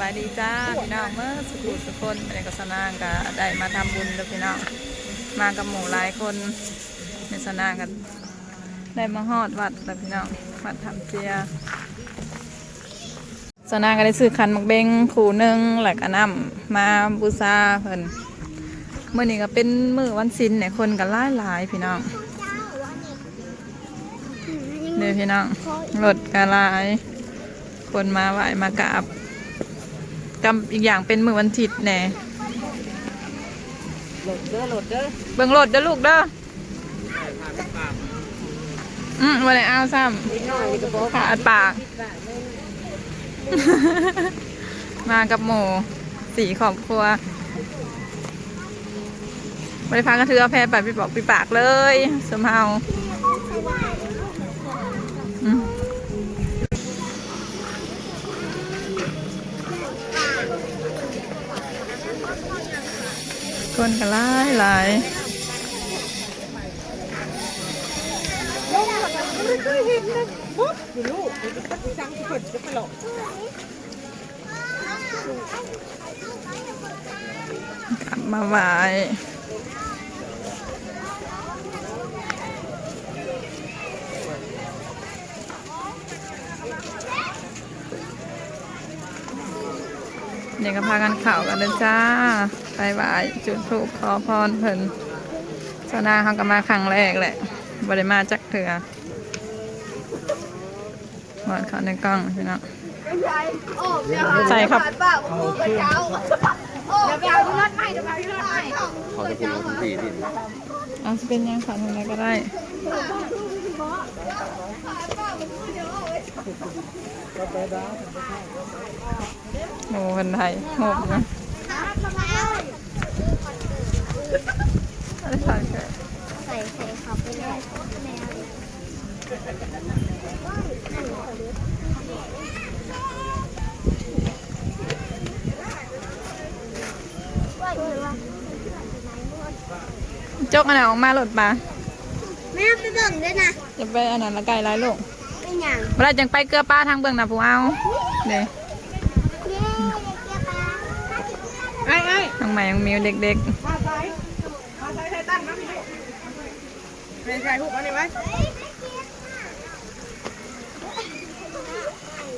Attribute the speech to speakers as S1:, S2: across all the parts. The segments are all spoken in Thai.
S1: บายดีจ้าพี่น้องเมื่อสุขุสุคนในกสนางก็ได้มาทำบุญกับพี่น้องมากับหมู่หลายคนในสนางกันได้มาฮอดวัดแล้วพี่น้องวัดทำเจียสนางก็ได้ซื้อขันมักเบงขู่หนึ่งหลักอนน้ำมาบูชาเพิ่นเมื่อนี้ก็เป็นมื้อวันศิลเนี่ยคนกันหลายหลายพี่น้องเดี๋ยวพี่น้องรถกะหลาย คนมาไหวมากราบ กำอีกอย่างเป็นมือวันอาทิตย์แน่
S2: โหลดเด้อโหลดเด้อ
S1: เบิ่งรถเด้อลูกเด้ออืมวันไหนเอาซ้
S2: นิดหน่อยนี่ก็บอกำ
S1: ขาดปาก มากับหมูสี่ครอบครัวบริพากันเถือแพรปัดไปบอกไปปากเลยสมเฮาอืม คนกันหลายหลาย
S2: กเดี๋ยวจะตั้งจังเพิ่นจะไปหลอก
S1: กลับมาไหวเด็กก็พากันเข่ากันเดินจ้า ไปไหวจุดธูปขอพรเพิ่นสนาเขาก็มาครั้งแรกแหละบริมาจักเถื่อหมดเขาในกล้องพี่น้องใส่ครับ
S3: เขาจะพูดว่าสี่ที่
S1: เอาจะเป็นยังขอทำอะไรก็ได้โอ้คนไทยโหดนะ อะไรใส่แค่
S4: ใส่ใส่เขาไปเลยแมว
S1: จกอันไหนออกมาหลดปะ
S4: แม่ไปเบิ่งด้วยนะ
S1: จะไปอันนั้นละไก่ไรลูก
S4: เป็นอย่าง
S1: เวลาจังไปเกลือป้าทางเบื้องนะผู้เอาเด้
S4: เย้เกียร์ปลา
S2: ไอ้ไอ้
S1: ทางใหม่ยังมีเด็ก
S2: มาใส่มาใส่ใส่ตั้งนะพี่ลูกไม่ใส่หุบอันนี้ไว้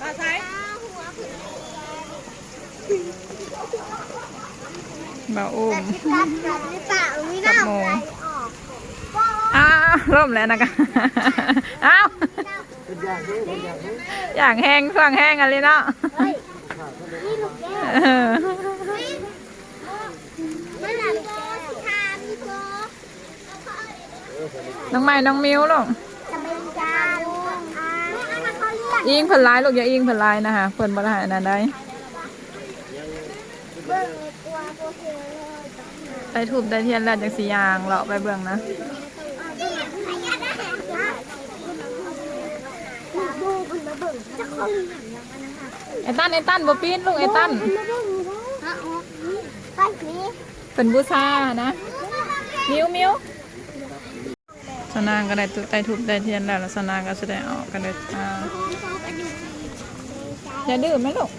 S2: มาใส่
S1: ๆบ่าอุ้ม
S4: ตัดแบบหรือเปล่าไม่น่าใจออก
S1: อ้าวร่มแล้วนะกันอ้าวอย่างแห้งเครื่องแห้งอะไรเนาะ
S4: เฮ้ยนี่ลูกแก้ว
S1: เออ
S4: น้
S1: องใหม่น้องมิวลูก
S4: จะเป็นจาลูกอ่าอันนั้นเขาเลือก
S1: ยิงเพิ่นร้ายลูกอย่ายิงเพิ่นร้ายนะคะเพิ่นบ่ได้ให้อันนั้นได้
S4: เบิ่งกลัวโปเทเลย
S1: ได้ทูบได้เทียนแล้วจังสียางเลาะไปเบิ่งนะ
S4: ดูคนมาเบิ่งจะคงหันแล้วนะคะ
S1: ไอ้ตันไอ้ตันบ่ปีนลูกไอ้ตัน
S4: คนมาเบิ่งฮะอ๋อไปนี้
S1: เป็นบูชานะ มิวมิว สนางก็ได้ตุได้ทูบได้เทียนแล้วแล้วสนางก็แสดงออกกันเลยอ่าอย่าดื้อไหมลูก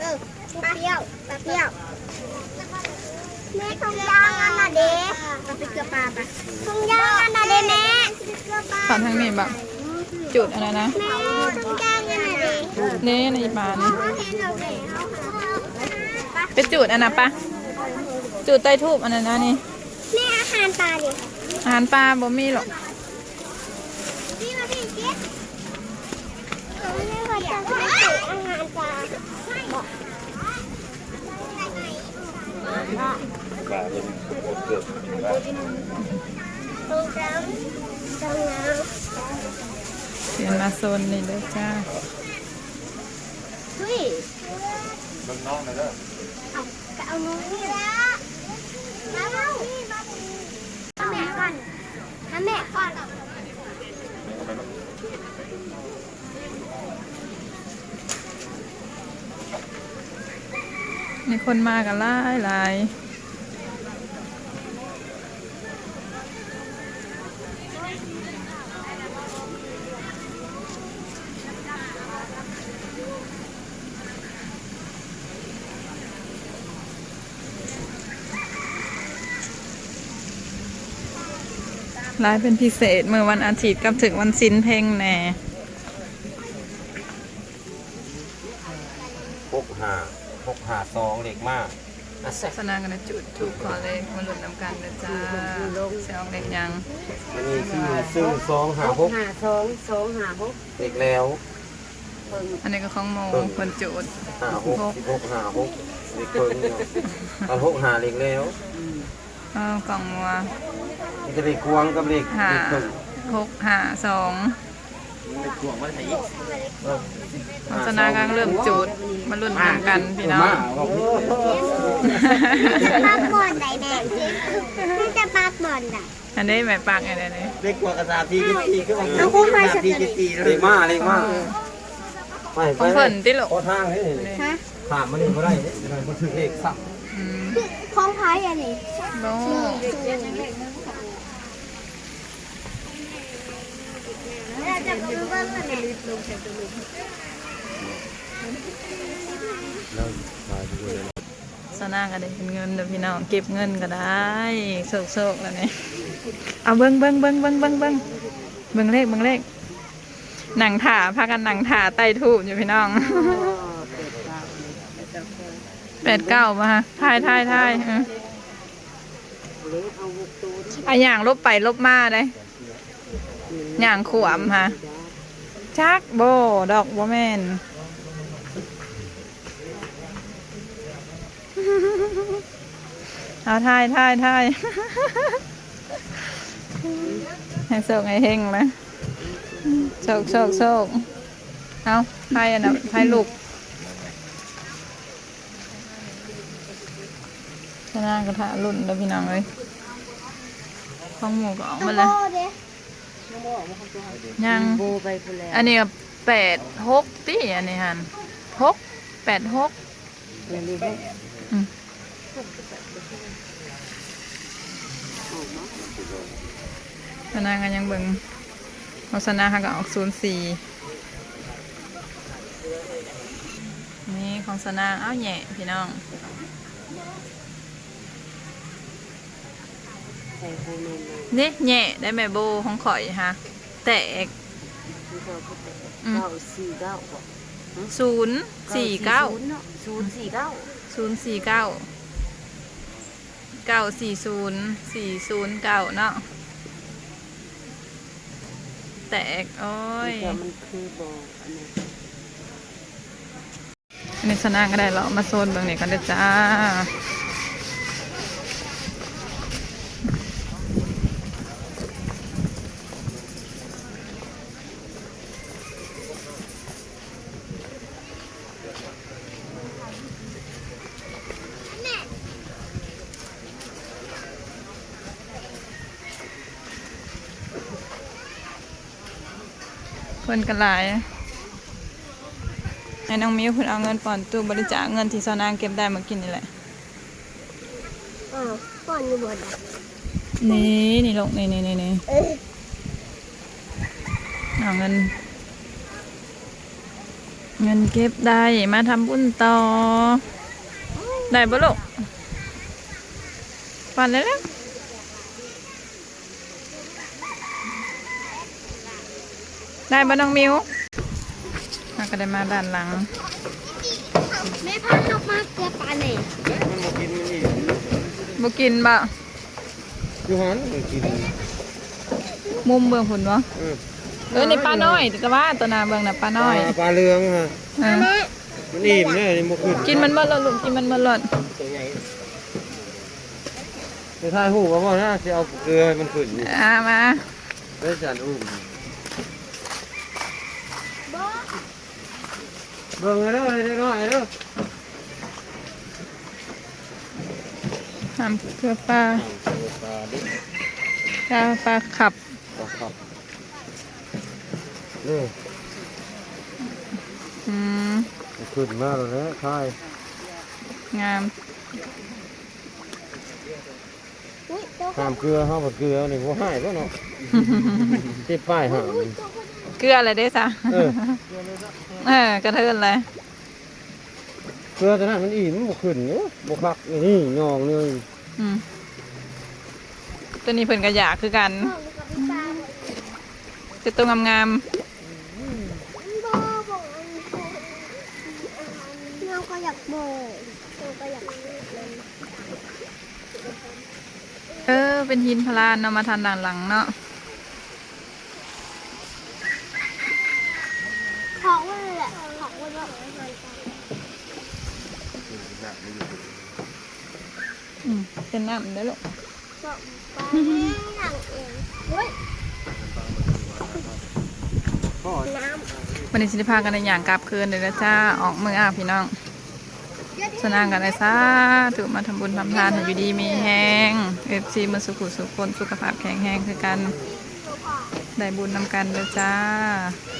S4: เออปลาเปรี้ยวปลาเปรี้ยวแม่ทงยางอันน่ะเด้ปลาเกลือปลาปะทงยางอันน่ะเด้แม่เกลือปลา
S1: ขอทางนี้แบบจุดอะไรนะ
S4: แม่ทงยางอันน่ะเด้
S1: นี่ในปลานี่
S4: เขาเห็นเราเด้เขา
S1: ไปจุดอันนั้นปะ จุดใต้ทูบอันนั้นนะนี่
S4: แม่อาหารปลาดิ
S1: อาหารปลาบ่มีหรอก
S4: พี่มาพี่เจ๊แม่ขอจับให้จุอาหารปลาบอก
S3: ปลาเป็นคนเกิดปลา
S4: ตรงกลางตรงน้ำ
S1: เปลี่ยนมาโซนนี่เลยจ้า
S4: เฮ้ย
S3: เบิ่งน้องนะเด้อ
S4: เอาก็เอาน้องนี่ละมาเล่าเอา แม่ก่อนทำแม่ก่อน
S1: มีคนมากันหลายหลาย ลายเป็นพิเศษเมื่อวันอาทิตย์กับถึงวันสินเพลงแหน่
S3: หกห้าหกห้าสองเล็กมากอะแซ่บ
S1: สนางกันนะจุดถูกขอเลขมาหลุดนำกันนะจ้าเสียงเล็กยัง
S3: อันนี้คือซึ่งสองห้าหก
S2: หาสองสองหาหก
S3: เล็กแล้ว
S1: อันนี้ก็ของโมคนจุด
S3: ห้าหกสิบหกห้าหกเล็กเพิ่งเนาะตอนหกห้าเล็กแล้ว
S1: อ้าวกล่องมัว
S3: มัน จะเล็กกวางกับเล็ก
S1: ห้า
S3: เล็กเพิ่ง
S1: หกห้าสองสนางกำลังเริ่มจุดมาหลุดนำกันพี่น้อง
S4: ปากบอลไหนแม่มันจะปากบอลไหน
S1: อันนี้แม่ปากอะไรเนี่ย
S5: เล็กกว่ากระสาทีกิตีก็
S4: เอาคู่ไปสัก
S5: ที
S4: ตัว
S5: กิตี
S3: เล็กมากเล็กมากไป
S1: ข
S3: ไป
S1: องเพิ่นติลูก
S3: โคทางนี่นี่
S4: ฮะ
S3: ถามมันนี่ก็ได้นี่มันถือเลขสัก
S1: อืม
S4: ของไพ่อันนี้
S1: โบ
S4: เราจะไปเบิ้งกันไหน
S3: แล้วมาดูเลย
S1: สนางก็ได้เป็นเงินเด้อพี่น้องเก็บเงินก็ได้โศกๆแล้วนี่เอาเบิ้งเบิ้งเบิ้งเบิ้งเบิ้งเบิ้งเบิ้งเลขเบิ้งเลขหนังถ่าพากันหนังถ่าไต่ทูบอยู่พี่น้องแปดเก้ามาทายทายทายเอออะอย่างลบไปลบมาได้อย่างขวมฮะ ชักโบดอกบัวแมนเอาทายทายทายให้โชคให้เฮงเลยโชคโชคโชคเอาทายอันน่ะทายลูกชนะกระทะรุ่นแล้วพี่น้องเลยข้องหมูก็ออกมาเลย
S4: โบเด้
S1: ยัง
S2: โบไปพูแล้ว
S1: อันนี้ก็แปดหกตีอันนี้ฮันหกแปดหก
S2: เรียนรู้ให้
S1: อืมชนกันยังเบิ่งโฆษณาค่ะก็ออกศูนย์สี่นี่ของสนางอ้าวแหย่พี่น้อง
S2: ใส่โบเนนมา
S1: นี่แหย่ได้แม่โบของข่อยฮะแตก
S2: ที่เขาพูดแต่
S1: อืม
S2: เก้าสี่เก้าบอก
S1: ศูนย์สี่เก้า
S2: ศูนย์เนาะศูนย์สี่เก้า
S1: ศูนย์สี่เก้าเก้าสี่ศูนย์สี่ศูนย์เก้าเนาะแตกโอ้ย
S2: แต่มันคือบอกอันนี้
S1: อันนี้สนางก็ได้เรามาโซนเบางนี้กันเด้อจ้า คนกันหลายให้น้องมิวคุณเอาเงินป่อนตู้บริจาคเงินที่สนางเก็บได้มากินนี่แหละ
S4: อ้าวก่อนอยู่บนอะ
S1: นี่นี่ลงนี่นี่นี่นี่
S4: เออ
S1: เอาเงิน เงินเก็บได้มาทำบุญต่อ ได้ปะลูกปั่นเลยแล้ว ได้ปะน้องมิวเราก็ได้มาด้านหลัง
S4: แม่พาลูกมาเกลือปลาเนี่ย
S3: มันมากินมันอีก
S1: บ่กินบ่
S3: อยู่หันมันกิน
S1: มุมเบื้องผุนวะ
S3: เออ
S1: เออนี่ปลาน้อยแต่ว่าตัวหนาเบื้องน่ะปลาน้อย
S3: ปลาปลาเรืองฮะ
S1: เออ
S3: มันอิ่มเลยนี่มันขึ้น
S1: กินมันหมดแล้วลูกกินมันหมดแล้ว
S3: ในท้ายหูว่าว่าน่าจะเอาเกลือให้มันขึ้นอยู่
S1: อ่ามา
S3: ได้จานอุ้ม เบิ่งเลยเด้อเล็กน้อยเด้อ
S1: ทำเพื่อปลา
S3: ปลาดิ
S1: ปลาปลาขับ
S3: ปลาครับนี่
S1: อืม
S3: มันขึ้นมาแล้วนะท้าย
S1: งาม
S4: อุ้ยตัว
S3: ห้ามเกลือห้ามเกลือนี่ว่าให้ก็เนาะติดป้ายห้าม
S1: เกลืออะไรได้ซะ
S3: เออ
S1: เออกระเทินเลย
S3: เกลือแต่นั้นมันอิ่มมันบ่ขึ้นเนาะบ่คักนี่งองเลย
S1: อืมตัวนี้เพิ่นกระยากคือกันจะตัวงาม
S4: บ่บ่น้องก็อยากโบน้องก็อยากเล่น
S1: ๆเออเป็นหินพลานเนาะมาทานด้านหลังเนาะ
S4: ของมันแหละของมันแบบ
S1: อืมเป็ นน้ำได้อลูก
S4: บอกไปหลังเองเฮ้ยน้ำ
S1: วันนี้สิได้พากันในอย่างกลับคืนเลยนะจ้าออกมืออาพี่น้องสนางกันไอ้ซาถือมาทำบุญทำทานให้อยู่ดีมีแห้งเอฟซีมาสุขุสุขคนสุขภาพแข็งแรงคือกัน ได้บุญนำกันเลยจ้า
S4: เ